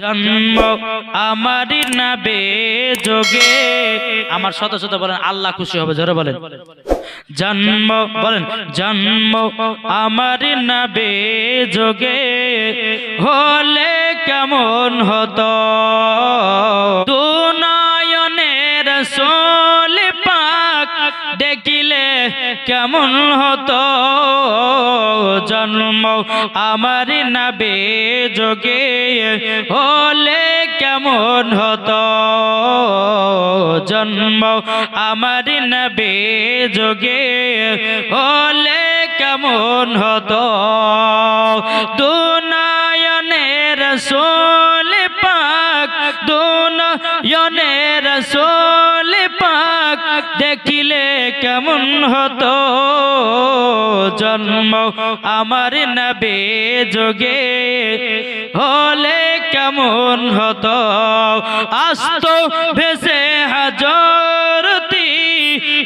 জন্ম আমার নাবে যোগে। আমার শত শত বলেন, আল্লাহ খুশি হবে, জোরে বলেন। জন্ম বলেন, জন্ম আমার নাবে যোগে। হলে কেমন হতো? দুনায়নের সোল পাক দেখিলে কেমন হতো? জন্ম আমার নাবে যোগে হলে কেমন হতো? জন্ম আমার নবে যোগে হলে কেমন হতো? দুনয়নের সোল পাক, দুনয়নের সোল পাক, দেখিলে কেমন হতো? জন্ম আমার নবে যোগে হলে কেমন হতো? আস্ত ভেসে হাজরতি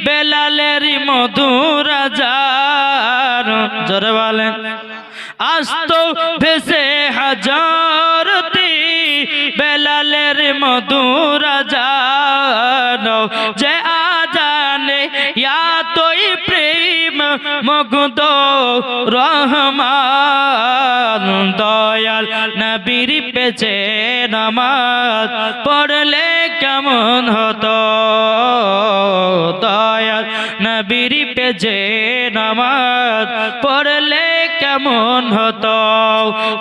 বেলালের মধুর যার জোরে বলেন। আস্ত ভেসে হাজরতি বেলালের মধুর যার মগুদ রহমান, দয়াল নবীর পেছে নামাজ। পড়লে কেমন হতো? দয়াল নবীর পেছে নামাজ। পড়লে কেমন হতো?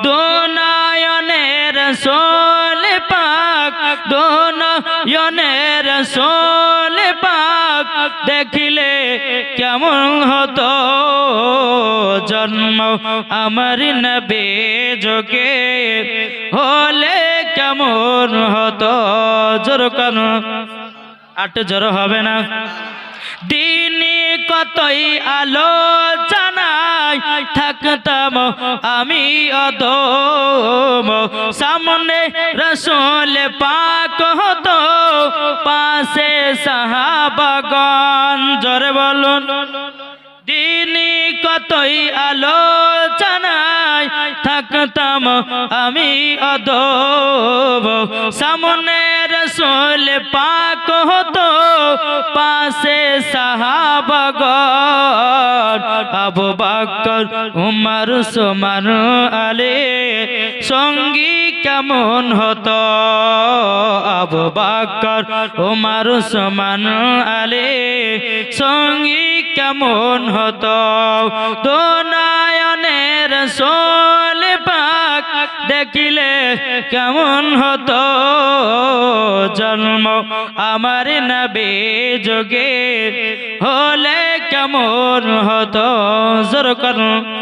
দুনায়নের সোল পাক, দুনায়নের সোল পাক দেখিলে কেমন হতো? জন্ম আমার নবে যোগে। হলে কেমন হতো? জোর কেন। আট জোর হবে না। দিনে কতই আলোচনায় থাকতাম আমি অদম। সামনে রসুল পাক হতো। পাশে সাহাবাগন জোরে বলুন। দিনে কতই আলোচনায় থাকতাম আমি অদব সামনে রসুল পাক হতো, পাশে সাহাবাগর আবু বকর, উমর, সুমন, আলে, সঙ্গী কেমন হতো? আবু বকর, উমর সুমন আলে সঙ্গী কেমন হতো? দোনায়নের সোল পাক দেখিলে কেমন হতো? জন্ম আমার নবে যোগে হলে কেমন হতো? জোর করুন।